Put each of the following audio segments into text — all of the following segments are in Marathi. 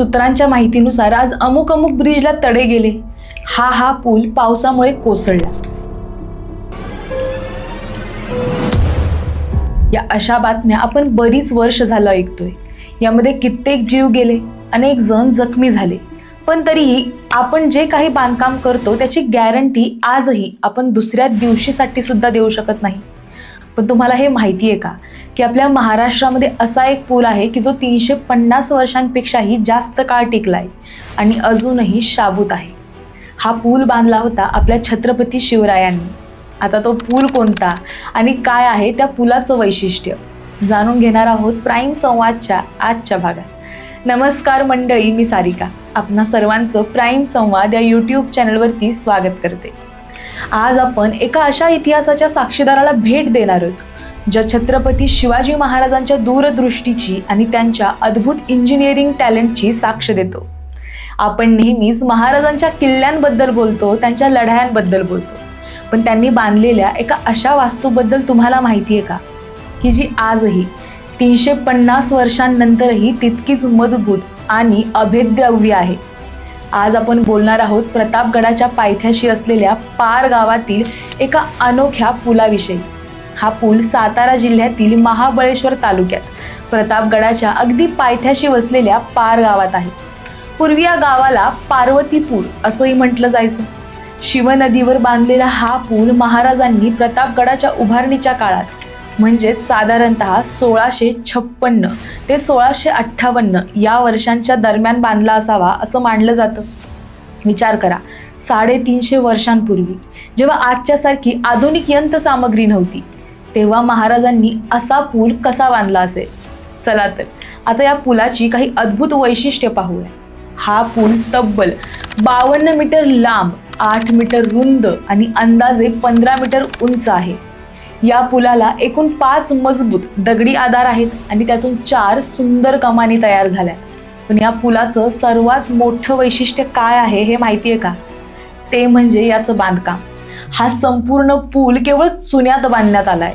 सूत्रांच्या माहितीनुसार आज अमुक अमुक ब्रिजला तडे गेले. हा हा पूल पावसामुळे कोसळला. या अशा बातम्या आपण बरीच वर्ष झालं ऐकतोय. यामध्ये कित्येक जीव गेले अनेक जण जखमी झाले. पण तरीही आपण जे काही बांधकाम करतो त्याची गॅरंटी आजही आपण दुसऱ्या दिवशीसाठी सुद्धा देऊ शकत नाही. पण तुम्हाला हे माहिती आहे का? की आपल्या महाराष्ट्रामध्ये असा एक पूल आहे की जो तीनशे पन्नास वर्षांपेक्षाही जास्त काळ टिकला आहे आणि अजूनही शाबूत आहे. हा पूल बांधला होता आपल्या छत्रपती शिवरायांनी. आता तो पूल कोणता आणि काय आहे त्या पुलाचं वैशिष्ट्य जाणून घेणार आहोत प्राईम संवादच्या आजच्या भागात. नमस्कार मंडळी मी सारिका. आपणा सर्वांचं प्राईम संवाद या यूट्यूब चॅनलवरती स्वागत करते. आज आपण एका अशा इतिहासाच्या साक्षीदाराला भेट देणार आहोत ज्या छत्रपती शिवाजी महाराजांच्या दूरदृष्टीची आणि त्यांच्या अद्भुत इंजिनिअरिंग टॅलेंटची साक्ष देतो. आपण नेहमीच महाराजांच्या किल्ल्यांबद्दल बोलतो त्यांच्या लढायांबद्दल बोलतो. पण त्यांनी बांधलेल्या एका अशा वास्तूबद्दल तुम्हाला माहिती आहे का? की जी आजही तीनशे पन्नास वर्षांनंतरही तितकीच मजबूत आणि अभेद्य आहे. आज आपण बोलणार आहोत प्रतापगडाच्या पायथ्याशी असलेल्या पार गावातील एका अनोख्या पुलाविषयी. हा पूल सातारा जिल्ह्यातील महाबळेश्वर तालुक्यात प्रतापगडाच्या अगदी पायथ्याशी वसलेल्या पार गावात आहे. पूर्वी या गावाला पार्वतीपूर असंही म्हटलं जायचं. शिवनदीवर बांधलेला हा पूल महाराजांनी प्रतापगडाच्या उभारणीच्या काळात म्हणजेच साधारणतः सोळाशे छप्पन्न ते सोळाशे अठ्ठावन्न या वर्षांच्या दरम्यान बांधला असावा असं मानलं जातं. विचार करा साडेतीनशे वर्षांपूर्वी जेव्हा आजच्यासारखी आधुनिक यंत्रसामग्री नव्हती तेव्हा महाराजांनी असा पूल कसा बांधला असेल? चला तर आता या पुलाची काही अद्भुत वैशिष्ट्य पाहूया. हा पूल तब्बल बावन्न मीटर लांब आठ मीटर रुंद आणि अंदाजे पंधरा मीटर उंच आहे. या पुलाला एकूण पाच मजबूत दगडी आधार आहेत आणि त्यातून चार सुंदर कमानी तयार झाल्या. पण या पुलाचं सर्वात मोठं वैशिष्ट्य काय आहे हे माहिती आहे का? ते म्हणजे याचं बांधकाम. हा संपूर्ण पूल केवळ चुन्यात बांधण्यात आलाय.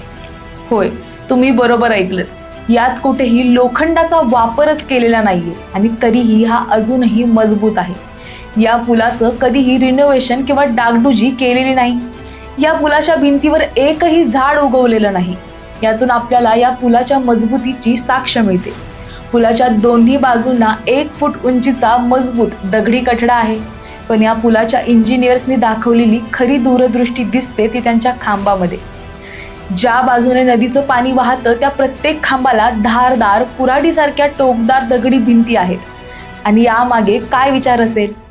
होय तुम्ही बरोबर ऐकलं यात कुठेही लोखंडाचा वापरच केलेला नाहीये आणि तरीही हा अजूनही मजबूत आहे. या पुलाचं कधीही रिनोव्हेशन किंवा डागडुजी केलेली नाही. या पुलाच्या भिंतीवर एकही झाड उगवलेलं नाही. यातून आपल्याला या पुलाच्या मजबूतीची साक्ष मिळते. पुलाच्या दोन्ही बाजूंना एक फूट उंचीचा मजबूत दगडी कठडा आहे. पण या पुलाच्या इंजिनियर्सनी दाखवलेली खरी दूरदृष्टी दिसते ती त्यांच्या खांबामध्ये. ज्या बाजूने नदीचं पाणी वाहतं त्या प्रत्येक खांबाला धारदार कुराडीसारख्या टोकदार दगडी भिंती आहेत. आणि यामागे काय विचार असेल?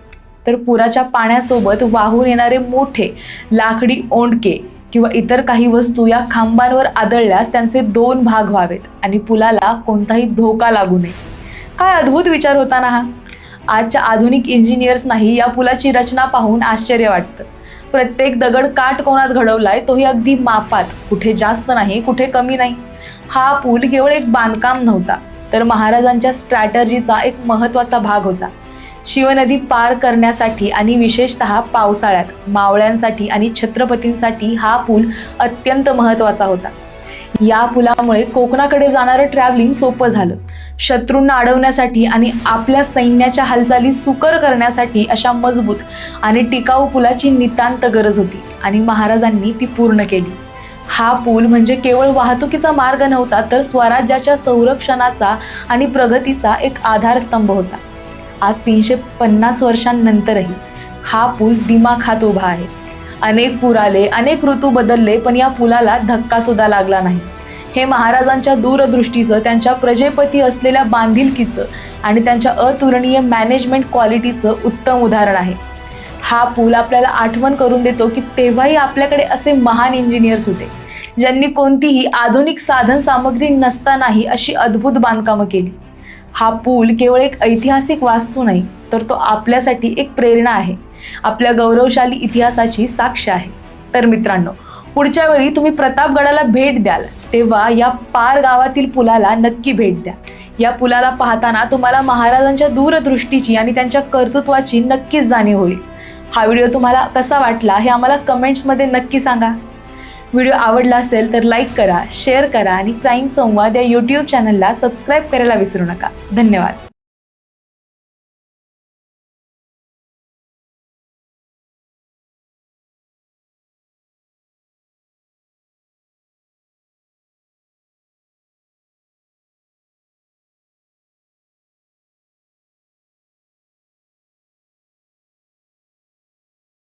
तर पुराच्या पाण्यासोबत वाहून येणारे मोठे लाकडी ओंडके किंवा इतर काही वस्तू या खांबांवर आदळल्यास त्यांचे दोन भाग व्हावेत आणि पुलाला कोणताही धोका लागू नये. काय अद्भुत विचार होता ना हा? आजच्या आधुनिक इंजिनियर्सनाही या पुलाची रचना पाहून आश्चर्य वाटतं. प्रत्येक दगड काटकोनात घडवलाय तोही अगदी मापात. कुठे जास्त नाही कुठे कमी नाही. हा पूल केवळ एक बांधकाम नव्हता तर महाराजांच्या स्ट्रॅटर्जीचा एक महत्त्वाचा भाग होता. शिवनदी पार करण्यासाठी आणि विशेषतः पावसाळ्यात मावळ्यांसाठी आणि छत्रपतींसाठी हा पूल अत्यंत महत्त्वाचा होता. या पुलामुळे कोकणाकडे जाणारं ट्रॅव्हलिंग सोपं झालं. शत्रूंना अडवण्यासाठी आणि आपल्या सैन्याच्या हालचाली सुकर करण्यासाठी अशा मजबूत आणि टिकाऊ पुलाची नितांत गरज होती आणि महाराजांनी ती पूर्ण केली. हा पूल म्हणजे केवळ वाहतुकीचा मार्ग नव्हता तर स्वराज्याच्या संरक्षणाचा आणि प्रगतीचा एक आधारस्तंभ होता. आज तीनशे पन्नास वर्षांनंतरही हा पूल दिमाखात उभा आहे. अनेक पूर आले अनेक ऋतू बदलले पण या पुलाला धक्का सुद्धा लागला नाही. हे महाराजांच्या दूरदृष्टीचं त्यांच्या प्रजेपती असलेल्या बांधिलकीचं आणि त्यांच्या अतुलनीय मॅनेजमेंट क्वालिटीचं उत्तम उदाहरण आहे. हा पूल आपल्याला आठवण करून देतो की तेव्हाही आपल्याकडे असे महान इंजिनियर्स होते ज्यांनी कोणतीही आधुनिक साधन सामग्री नसतानाही अशी अद्भुत बांधकामं केली. हा पूल केवळ एक ऐतिहासिक वास्तू नाही तर तो आपल्यासाठी एक प्रेरणा आहे. आपल्या गौरवशाली इतिहासाची साक्ष आहे. तर मित्रांनो पुढच्या वेळी तुम्ही प्रतापगडाला भेट द्याल तेव्हा या पार गावातील पुलाला नक्की भेट द्या. या पुलाला पाहताना तुम्हाला महाराजांच्या दूरदृष्टीची आणि त्यांच्या कर्तृत्वाची नक्कीच जाणीव होईल. हा व्हिडिओ तुम्हाला कसा वाटला हे आम्हाला कमेंट्समध्ये नक्की सांगा. व्हिडिओ आवडला असेल तर लाईक करा शेअर करा आणि प्राईम संवाद या यूट्यूब चॅनलला सबस्क्राईब करायला विसरू नका. धन्यवाद.